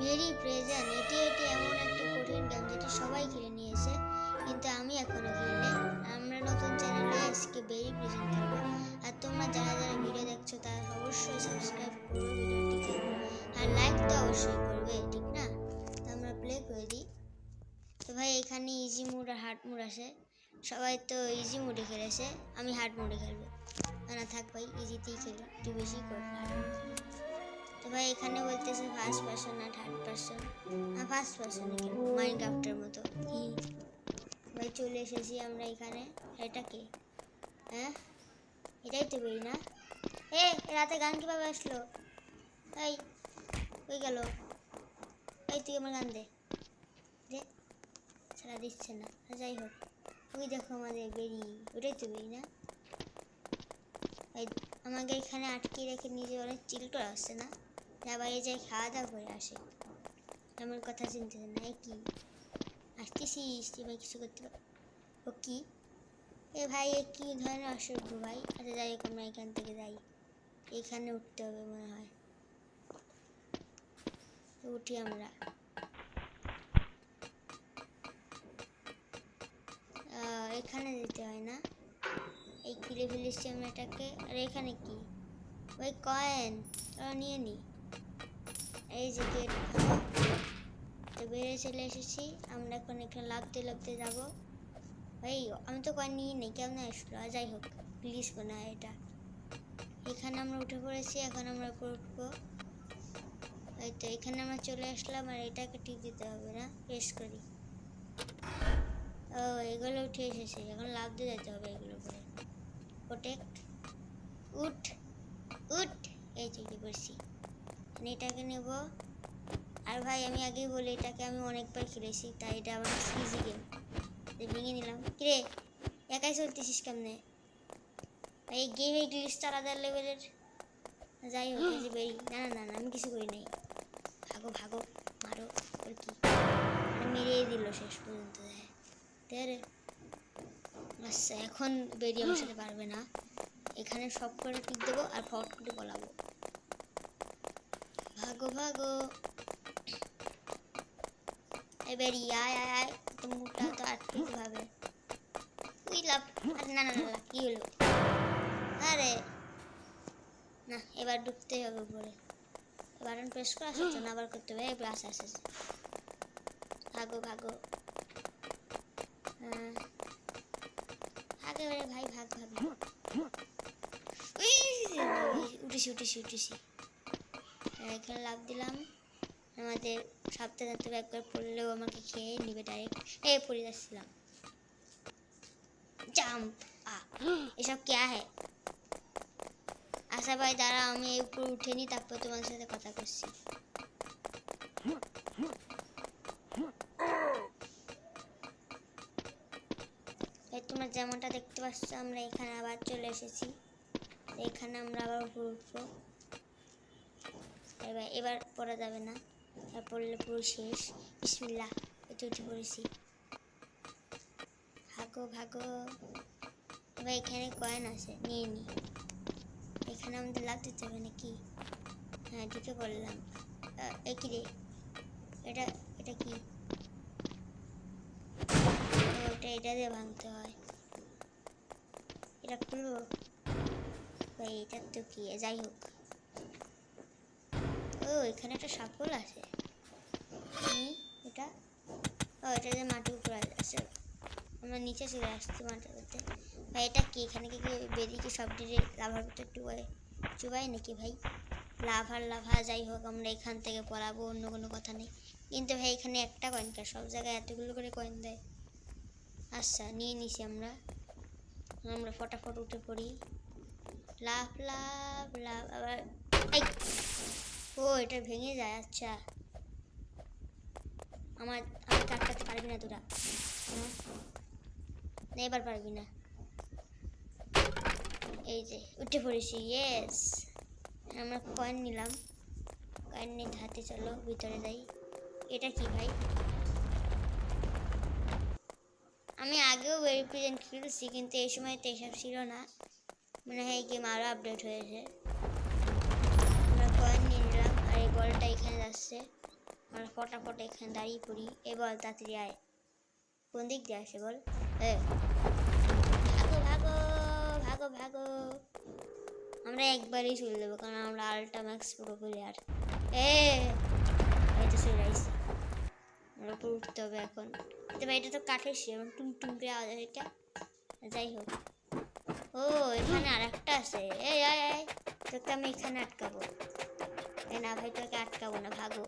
Very present এটি এটি এমন একটা কঠিন গেম যেটি সবাই খেলে নিয়েছে, কিন্তু আমি এখনও খেলিনি আমরা নতুন চ্যানেলে আজকে ভেরি প্রেজেন্ট খেলব আর তোমরা যারা যারা ভিডিও দেখছ, তারা অবশ্যই সাবস্ক্রাইব করবে ভিডিওটিকে। আর লাইক তো অবশ্যই করবে, ঠিক না? তো আমরা প্লে করে দিই। তো ভাই, এখানে ইজি মুড আর হার্ড মুড আছে। সবাই তো ইজি মুডে খেলেছে। আমি হার্ড মুডে খেলব। না থাক ভাই ইজিতেই খেলি। একটু বেশি কর। ভাই, এখানে বলতেছে ফার্স্ট পার্সন না থার্ড পার্সন না ফার্স্ট পার্সনে মাইনক্রাফটের মতো। হি। ভাই, চলে এসেছি আমরা এখানে। এটা কে? হ্যাঁ? এটাই তো বই, না? এ, রাতে গান কীভাবে আসলো? এই ওই গেল? এই, তুই আমার গান দে। দে। ছাড়া দিচ্ছে না। যাই হোক, ওই দেখো আমাদের বেরি। ওটাই তো বেরি না? আমাকে এখানে আটকে রেখে নিজে অনেক চিলটোর আসছে, না? বাইরে যাই খাওয়া দাওয়া করে আসে। আমার কথা চিনতেছে না, এ কি? আসতেছিস ভাই কিছু করতে ও কি? এ ভাই, এ কি? ধরনের অসভ্য ভাই। আচ্ছা যাই হোক, আমরা এখান থেকে যাই। এখানে উঠতে হবে মনে হয়। উঠি আমরা। এখানে যেতে হয় না? এই আমরা এটাকে আর এখানে কি? ওই কয়েন নিয়ে নি। এই যে গেট। তো বেরিয়ে চলে এসেছি। আমরা এখন এখানে লাগতে লাগতে যাব। এই, আমি তো কয়েন নিয়ে নিই, কেমন আসলো? যাই হোক প্লিজ মনে হয় এটা। এখানে আমরা উঠে পড়েছি, এখন আমরা উপরে উঠবো এই তো, এখানে আমরা চলে আসলাম, আর এটাকে টিপ দিতে হবে না প্রেস করি। ও, এগুলো উঠে এসেছে, এখন লাভ দিয়ে যেতে হবে এগুলো উপরে প্রোটেক্ট উঠ উঠ, এই করছি আমি এটাকে নেব। আর ভাই, আমি আগেই বলি, এটাকে আমি অনেকবার খেলেছি, তাই এটা আমার ইজি গেম ভেঙে নিলাম। কিরে, একাই চলতেছিস কেমনে? ভাই এই গেমে গ্লিচ আলাদা লেভেলের যাই হোক যে বেরি। না না না আমি কিছু করি নাই। ভাগো ভাগো, মারো, ওর কি? মেরেই দিল শেষ পর্যন্ত দেয় আচ্ছা এখন বেরিয়ে সাথে পারবে না। এখানে সব করে টিক দেবো আর ফট করে বলাবো ভাগো ভাগো এই বেরি আয় আয় আয় তো মুখটা তো আটকে কীভাবে উই লাভ আরে না না না কি হলো আরে না এবার ঢুকতেই হবে উপরে বাটন প্রেস করে আসছে না আবার করতে হবে এবার আসে আসে আসে। ভাগো ভাগো হ্যাঁ একেবারে ভাই ভাগ ভাগ উঠেছি উঠেছি উঠেছি এখানে লাভ দিলাম। আমাদের সপ্তাহে তো একবার পড়লেও আমাকে খেয়ে নিবে ডাইরেক্ট এ পড়ে যাচ্ছিলাম। জাম্প! এসব কে হ্যাঁ আশা ভাই দাঁড়া আমি এই উপরে উঠে নি তারপর তোমার সাথে কথা করছি। তোমরা যেমনটা দেখতে পাচ্ছ, আমরা এখানে আবার চলে এসেছি। এখানে আমরা আবার উপরে উঠবো। এবার এবার পড়া যাবে না। আর পড়লে পুরো শেষ। বিসমিল্লাহ এতে উঠে পড়েছি। ভাগো ভাগো। এবার এখানে কয়েন আছে, নিয়ে নি। এখানে আমাদের লাভ দিতে হবে নাকি? হ্যাঁ ঢুকে পড়লাম। এ কি রে? এটা এটা কি? ওটা, এটা দিয়ে ভাঙতে হয়। এটা খুলবো? এটা তো কি? যাই হোক। ও, এখানে একটা সাফল আছে। এটা? ও, এটা যে মাটির উপরে আছে। আমরা নিচে চলে আসছি মাটির করতে ভাই, এটা কি? এখানে কি বেরিয়ে সব ডিরে লাভার ভিতরে ডুবাই চুবাই নাকি ভাই? লাভার, লাভা, যাই হোক, আমরা এখান থেকে পড়াবো অন্য কোনো কথা নেই। কিন্তু ভাই, এখানে একটা কয়েন কে, সব জায়গায় এতগুলো করে কয়েন দেয়। আচ্ছা নিয়ে নিছি আমরা। আমরা ফটাফট উঠে পড়ি। লাভ লাভ লাভ, আবার ও, এটা ভেঙে যায় আচ্ছা। আমার আমার কাটকাতে পারবি না তোরা? হ্যাঁ? এবার পারবি না। এই যে, উঠে পড়েছি ইয়েস আমরা কয়েন নিলাম। কয়েন নিয়ে হাতে চলো, ভিতরে যাই। এটা কি ভাই? আমি আগেও রিপ্রেজেন্ট খেলেছি, কিন্তু এই সময় তো এসব ছিল না। মনে হয় গেম আরও আপডেট হয়েছে আমরা কয়েন নিয়ে নিলাম আর এই বলটা এখানে যাচ্ছে আমরা ফটাফট এখানে দাঁড়িয়ে পড়ি। এ বল তাড়াতাড়ি আয়। কোন দিক দিয়ে আসে বল? ভাগো ভাগো ভাগো ভাগো। আমরা একবারই চলে দেবো কারণ আমরা আলট্রা ম্যাক্স পুরো প্লেয়ার। এ হয়তো চলে আসছি। আমরা উপরে উঠতে হবে এখন। তবে এটা তো কাঠের সেরকম টুম টুম করে আওয়াজ এটা? যাই হোক। ও, এখানে আর একটা আছে। এই আয় তোকে আমি এখানে আটকাবো। না ভাই, তোকে আটকাবো না, ভাগো।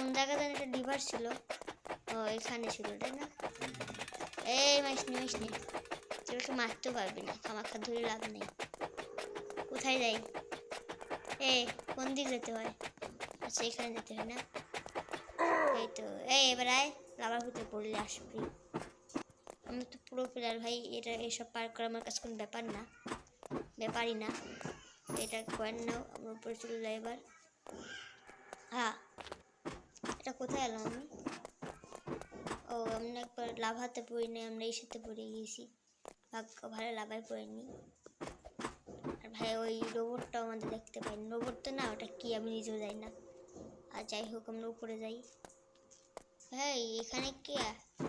কোন জায়গাতে একটা ডিভার ছিল। ও, এখানে ছিল, তাই না? এই মাইসনি মাইসনি। তোকে মারতেও পারবি না, খামাখা ধরে লাভ নেই। কোথায় যাই? এ, কোন দিক যেতে হয়? আচ্ছা এখানে যেতে হয় না? এই তো, এই এবার আয়, লাভার ভিতরে পড়লে আসবি। আমি তো পুরো প্লেয়ার ভাই, এটা এসব পার করা আমার কাছে কোনো ব্যাপার না। ব্যাপারই না। এটা কয়েন নাও, আমার উপরে চলে যায় এবার। হ্যাঁ এটা কোথায় এলাম আমি? ও, আমরা একবার লাভাতে পড়ি নাই আমরা এই সাথে পড়ে গিয়েছি। ভাগ্য ভালো লাভায় পড়েনি। আর ভাই, ওই রোবটটা আমাদের দেখতে পাইনি। রোবট তো না, ওটা কি আমি নিজেও যাই না। আর যাই হোক, আমরা উপরে যাই। ভাই, এখানে কি?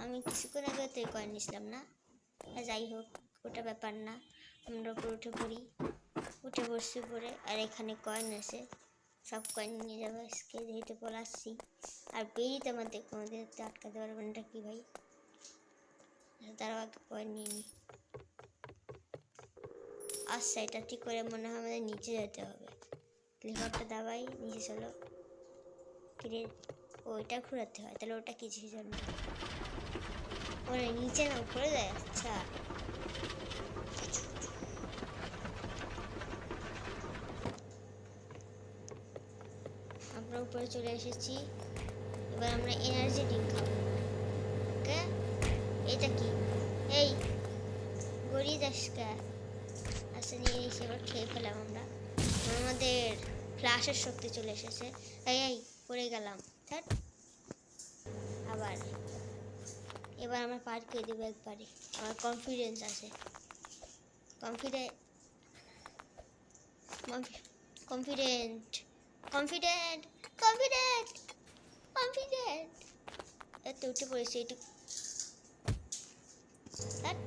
আমি কিছুক্ষণ আগে তো কয়েন নিছিলাম না। যাই হোক, ওটা ব্যাপার না। আমরা উপরে উঠে পড়ি। উঠে বসছি উপরে, আর এখানে কয়েন আছে। সব কয়েন নিয়ে যাব আজকে যেহেতু পলাচ্ছি। আর বেরিতে আমাদের কোনোদিন তো আটকাতে পারবেন এটা কি ভাই? তারা আগে কয়েন নিয়ে নিই আচ্ছা এটা ঠিক করে মনে হয় আমাদের নিচে যেতে হবে। লিভারটা দাবাই, নিচে চলো। কিরে ওইটা ঘোরাতে হয়, তাহলে ওটা কিছু জন্য ওরা, নিচে না, উপরে যায়? আচ্ছা আমরা উপরে চলে এসেছি। এবার আমরা এনার্জি ড্রিঙ্ক খাব। ওকে? এটা কি? এই গড়িয়ে যাস কে আচ্ছা নিয়ে এসে এবার খেয়ে ফেলাম আমরা। আমাদের ফ্লাশের শক্তি চলে এসেছে। এই এই, পড়ে গেলাম। থাট আবার। এবার আমরা পার করে দেবো একবারে। আমার কনফিডেন্স আছে। Confident confident confident confident confident এত উঠে পড়েছে একটু ধ্যাৎ।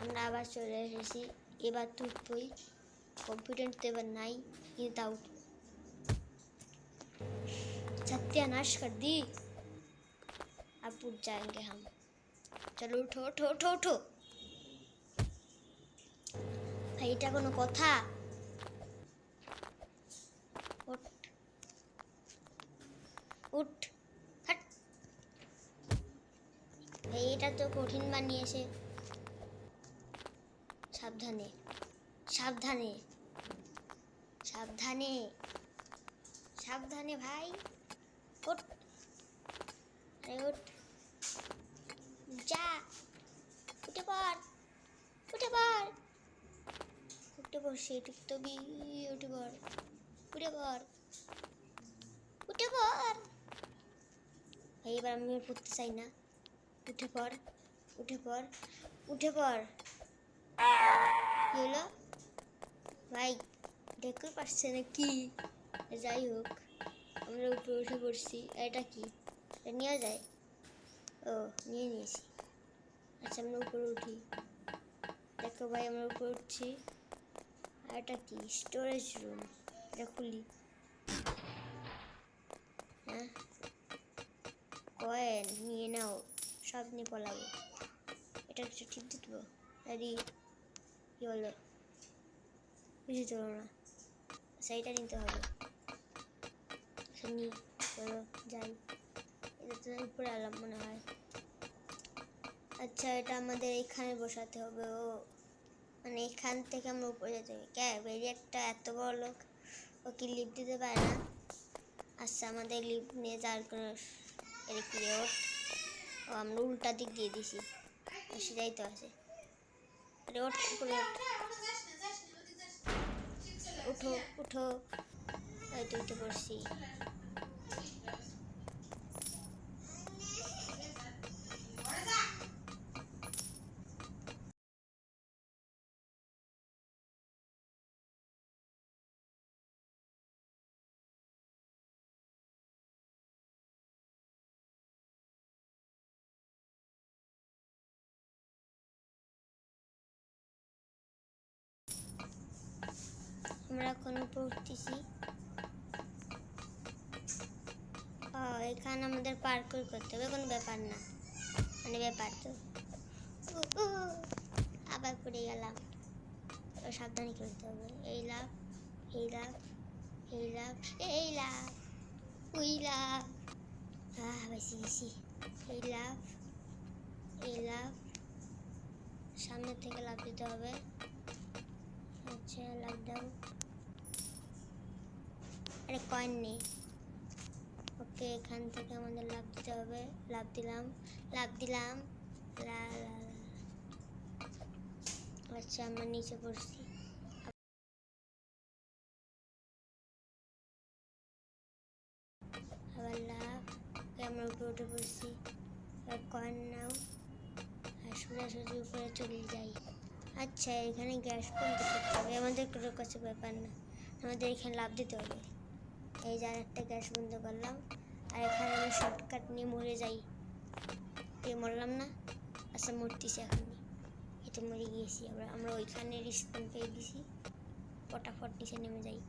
আমরা আবার চলে এসেছি এবার তো উঠবই কনফিডেন্ট তো এবার নাই কিন্তু তাও উঠবো। सत्यानाश कर दी अब उठ जाएंगे हम চলো উঠো উঠো উঠো উঠো ভাই এটা কোনো কথা উঠ, হাট। এটা তো কঠিন বানিয়েছে। সাবধানে সাবধানে সাবধানে সাবধানে ভাই। ওঠ আরে ওঠ যা, উঠে পড় উঠে পড়। উঠে পড় সেটুক তো বি উঠে পড় উঠে পড় উঠে পড়। ভাই এবার আমি পড়তে চাই না। উঠে পড় উঠে পড় উঠে পড়। কি হলো? ভাই দেখতে পাচ্ছে না কি? যাই হোক, আমরা উপরে উঠে পড়ছি। এটা কি? এটা নেওয়া যায়? ও, নিয়ে নিয়েছি। আচ্ছা আমরা উপরে উঠি। দেখো ভাই, আমরা উপরে উঠছি। আর এটা কি? স্টোরেজ রুম এটা খুলি। হ্যাঁ? কয়েন, নিয়ে নাও, সব নিয়ে পলাবো। এটা কিছু ঠিক দিতে আরে, কি বলো? বুঝি তো না। সেইটা নিতে হবে। নি চলো, যাই। এটা তো উপরে আলাম মনে হয়। আচ্ছা এটা আমাদের এখানে বসাতে হবে, ও। মানে এখান থেকে আমরা উপরে যেতে হবে। কে? বেরিয়ে একটা এত বড় লোক। ও কি লিফট দিতে পারে না? আচ্ছা আমাদের লিফট নিয়ে যাওয়ার কোনো এর কি ওঠ ও, আমরা উল্টা দিক দিয়ে দিছি। সেটাই তো আছে। আরে ওঠ উঠো উঠো। এই পড়ছি। আমরা এখন পড়তেছি। এখানে আমাদের পার্কুর করতে হবে, কোনো ব্যাপার না। মানে ব্যাপার তো। আবার পড়ে গেলাম। সাবধানে করতে হবে। এই লাভ এই লাভ এই লাভ এই লাভ ওই লাভ বেশি বেশি। এই লাভ এই লাভ সামনে থেকে লাভ দিতে হবে। আচ্ছা লাভ দাও। আরে কয়েন নেই। ওকে এখান থেকে আমাদের লাভ দিতে হবে। লাভ দিলাম লাভ দিলাম। লা। আচ্ছা আমরা নিচে পড়ছি। আবার লাভ। আমরা উপরে উঠে পড়ছি। এবার কয়েন নাও। আর সোজাসুজি উপরে চলে যাই। আচ্ছা এখানে গ্যাস বন্ধ করতে হবে। আমাদের কোনো কাছে ব্যাপার না। আমাদের এখানে লাভ দিতে হবে। এই যে একটা গ্যাস বন্ধ করলাম। আর এখানে আমি শর্টকাট নিয়ে মরে যাই। দিয়ে মরলাম না আচ্ছা মরতেছি এখন। এটা মরে গিয়েছি আমরা। আমরা ওইখানে রিস্পন পেয়ে গেছি। ফটাফট নিচে নেমে যাই।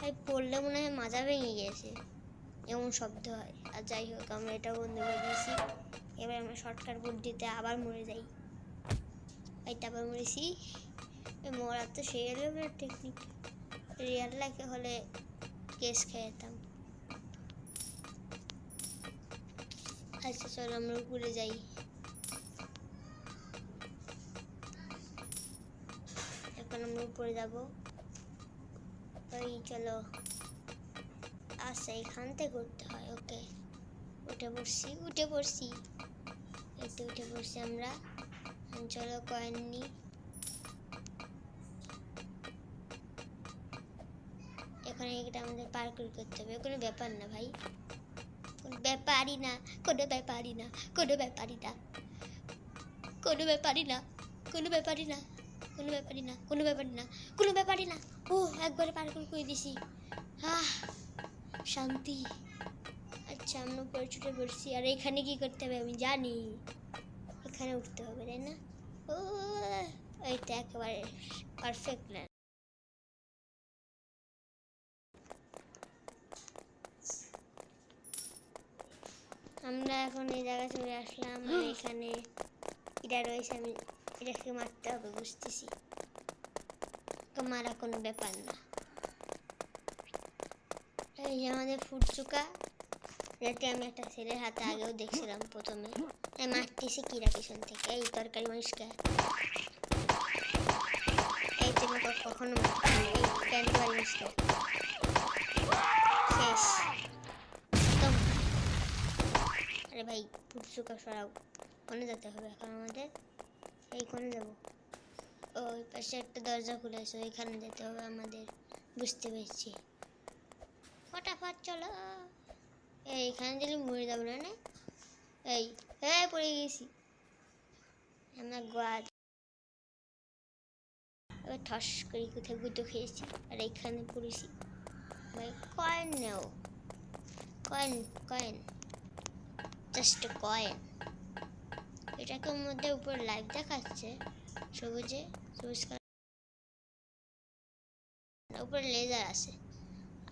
তাই পড়লে মনে হয় মাজা ভেঙে গিয়েছে এমন শব্দ হয়। আর যাই হোক, আমরা এটা বন্ধ করে দিয়েছি। এবার আমরা শর্টকাট বুদ্ধিতে আবার মরে যাই। এইটা আবার মরেছি। মরার তো সেই লেভেলের টেকনিক রিয়াল লাইফে হলে কেস খেয়ে যেতাম আচ্ছা চলো আমরা উপরে যাই। এখন আমরা উপরে যাব। ওই চলো। আচ্ছা এখান থেকে ঘুরতে হয়, ওকে। উঠে পড়ছি উঠে পড়ছি। তো উঠে পড়ছি আমরা। চলো, কয়েন নিই আমাদের পার্কুল করতে হবে। কোনো ব্যাপার না ভাই। কোনো ব্যাপারই না, কোনো ব্যাপারই না, কোনো ব্যাপারই না। কোনো ব্যাপারই না, কোনো ব্যাপারই না, কোনো ব্যাপারই না, কোনো ব্যাপারই না, কোনো ব্যাপারই না। ও, একবারে পার্কুল করে দিছি। আহ, শান্তি। আচ্ছা আমরা উপরে ছুটে পড়ছি। আর এখানে কি করতে হবে আমি জানি। এখানে উঠতে হবে, তাই না? ও, এইটা একেবারে পারফেক্ট না। আমরা এখন এই জায়গায় চলে আসলাম আর এখানে এটা রয়েছে আমি এটাকে মারতে হবে বুঝতেছি? তো মারা কোনো ব্যাপার না। এই যে আমাদের ফুটচুকা যাতে আমি একটা ছেলের হাতে আগেও দেখছিলাম প্রথমে। তাই মারতেছি কিরা পিছন থেকে এই তরকারি মানুষকে এই তুমি ক- কখনো মারতে না, এই প্যান্ট মানুষকে শেষ। একদম আরে ভাই ফুটচুকা সরাও। কোনে যেতে হবে, এখন আমাদের। এই কোনে যাব। ওই পাশে একটা দরজা খুলে খুলেছে ওইখানে যেতে হবে আমাদের। বুঝতে পেরেছি। ফটাফট চলো। এই, এখানে দিলে মরে যাব না না? এই হ্যাঁ পড়ে গেছি। আমরা গোয়া এবার ঠস করে কোথায় গুঁতো খেয়েছি, আর এইখানে পড়েছি। ভাই, কয়েন নেও। Coin coin. জাস্ট কয়েন এটাকে মধ্যে উপর লাইভ দেখাচ্ছে, সবুজে সবুজ উপরে লেজার আছে।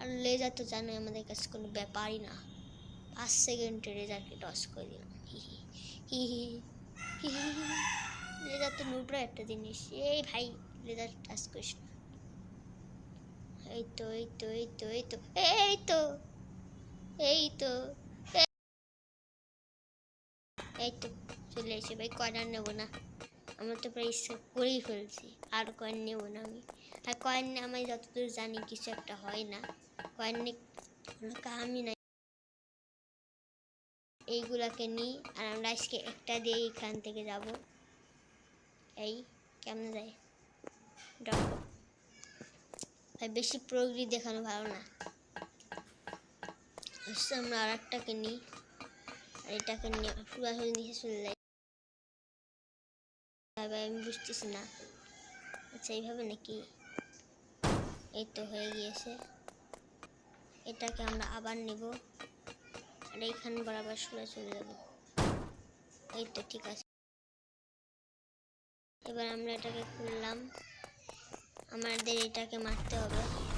আর লেজার তো জানোই আমাদের কাছে কোনো ব্যাপারই না। পাঁচ সেকেন্ডে লেজারকে টস করে দিলাম। হি হি হি। লেজার তো নুট্রো একটা জিনিস। এই ভাই লেজার টাচ করিস না। এই তো এই তো এই তো এই তো এই তো এই তো। এই তো চলে এসে ভাই কয়না নেব না? আমরা তো প্রায় ইচ্ছা করেই ফেলছি, আর কয়েন নেব না আমি। আর কয়েন আমি যতদূর জানি কিছু একটা হয় না। কয়েন নিয়ে কামই নাই। এইগুলাকে নিই, আর আমরা আজকে একটা দিয়ে এখান থেকে যাব। এই, কেমন যায়? ড্রপ। ভাই, বেশি প্রগতি দেখানো ভালো না। আমরা আর একটাকে নিই। আর এটাকে নিয়ে নিচে চলে আমি বুঝতেছি না। আচ্ছা এইভাবে নাকি? এই তো হয়ে গিয়েছে। এটাকে আমরা আবার নেব। আর এইখান বরাবর সরে চলে যাব। এই তো ঠিক আছে। এবার আমরা এটাকে খুললাম। আমাদের এটাকে মারতে হবে।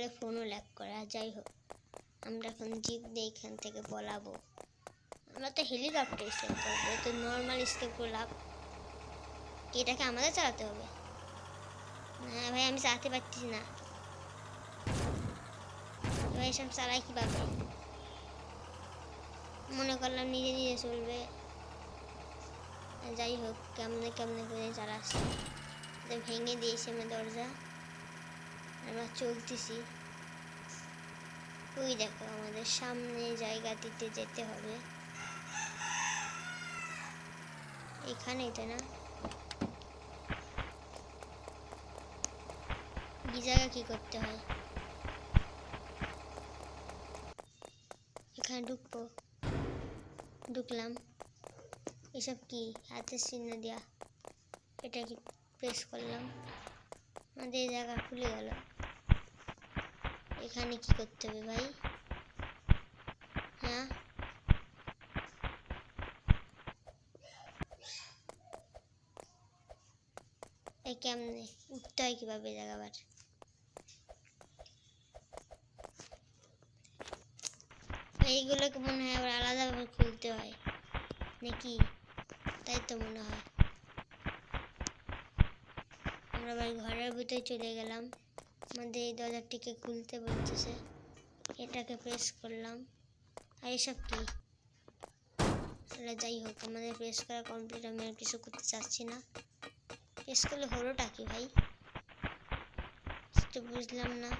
বলে ফোনও ল্যাক করে আর যাই হোক। আমরা এখন জিপ দিয়ে এখান থেকে পলাবো। আমরা তো হেলিকপ্টার স্কেপ করব তো নর্মাল স্কেপ করলাম এটাকে আমাদের চালাতে হবে? না ভাই, আমি চালাতে পারছি না। ভাই, এসব চালাই কীভাবে? মনে করলাম নিজে নিজে চলবে। যাই হোক, কেমনে কেমনে করে চালাচ্ছে। ভেঙে দিয়েছে আমার দরজা। আমরা চলতেছি। ওই দেখো, আমাদের সামনে জায়গাটিতে যেতে হবে। এখানে এটা না? জায়গা কি করতে হয়? এখানে ঢুকবো। ঢুকলাম। এসব কি? হাতের চিহ্ন দেওয়া এটা কি প্রেস করলাম? আমাদের এই জায়গা খুলে গেল। এখানে কি করতে হবে ভাই? হ্যাঁ? এই কেমনে? উঠতে হয় কীভাবে এই জায়গা আবার এইগুলোকে মনে হয় আবার আলাদাভাবে খুলতে হয়। নাকি? তাই তো মনে হয়। আমরা আবার ঘরের ভিতরে চলে গেলাম। আমাদের এই দরজাটিকে খুলতে বলতেছে। এটাকে প্রেস করলাম। আর এসব কি? তাহলে যাই হোক, আমাদের প্রেস করা কমপ্লিট আমি আর কিছু করতে চাচ্ছি না। প্রেস করলে হলোটা কি ভাই? তো বুঝলাম না।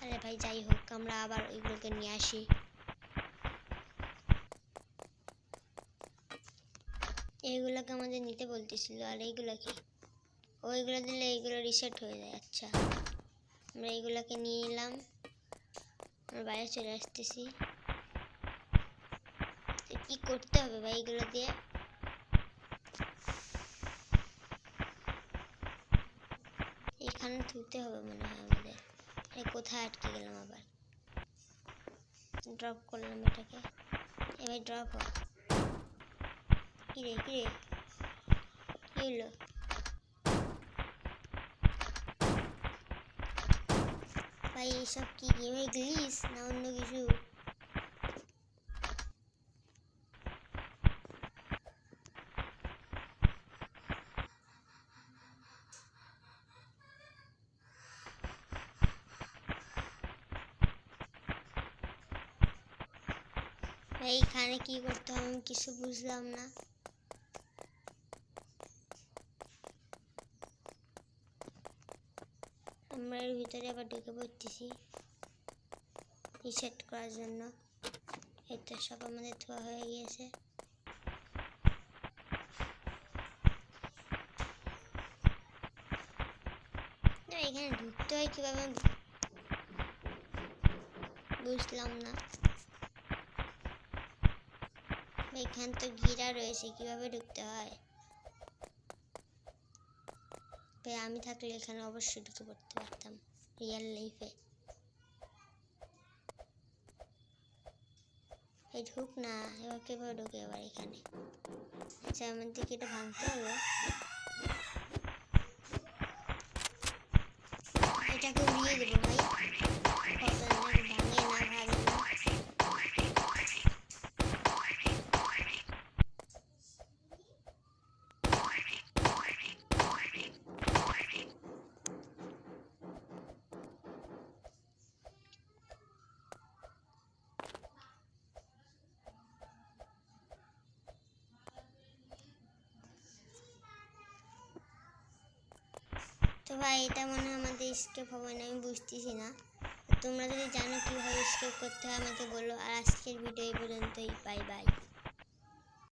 আরে ভাই, যাই হোক, আমরা আবার ওইগুলোকে নিয়ে আসি। এইগুলোকে আমাদের নিতে বলতেছিল, আর এইগুলো কি? ওইগুলো দিলে এইগুলো রিসেট হয়ে যায়। আচ্ছা আমরা এইগুলোকে নিয়ে নিলাম আমরা বাইরে চলে আসতেছি। কি করতে হবে ভাই এগুলো দিয়ে? এখানে তুলতে হবে মনে হয় আমাদের। কোথায় আটকে গেলাম আবার? ড্রপ করলাম এটাকে। এবার ড্রপ হয়। কিরে কিরে কি হলো? ভাই, এসব কি গেমে গ্লিস না অন্য কিছু? ভাই, এখানে কি করতে হবে? কিছু বুঝলাম না। এর ভিতরে আবার ঢুকে পড়তেছি। রিসেট করার জন্য। এটা সব আমাদের ধোয়া হয়ে গিয়েছে। এখানে ঢুকতে হয় কীভাবে বুঝলাম না। এখানে তো ঘিরা রয়েছে, কীভাবে ঢুকতে হয়? ভাই আমি থাকলে এখানে অবশ্যই ঢুকে পড়তে পারতাম রিয়েল লাইফে এই ঢুক না, এবার কীভাবে ঢুকে এবার এখানে? আচ্ছা আমার দিকে এটা ভাঙতে হবে এটাকে উড়িয়ে দেবো ভাই কত ভাঙে না ভাঙে না তো ভাই, এটা মনে হয় আমাদের স্কেপ হবে না, আমি বুঝতেছি না। তোমরা যদি জানো কীভাবে স্কেপ করতে হয়, আমাকে বলো। আর আজকের ভিডিও এই পর্যন্তই বাই বাই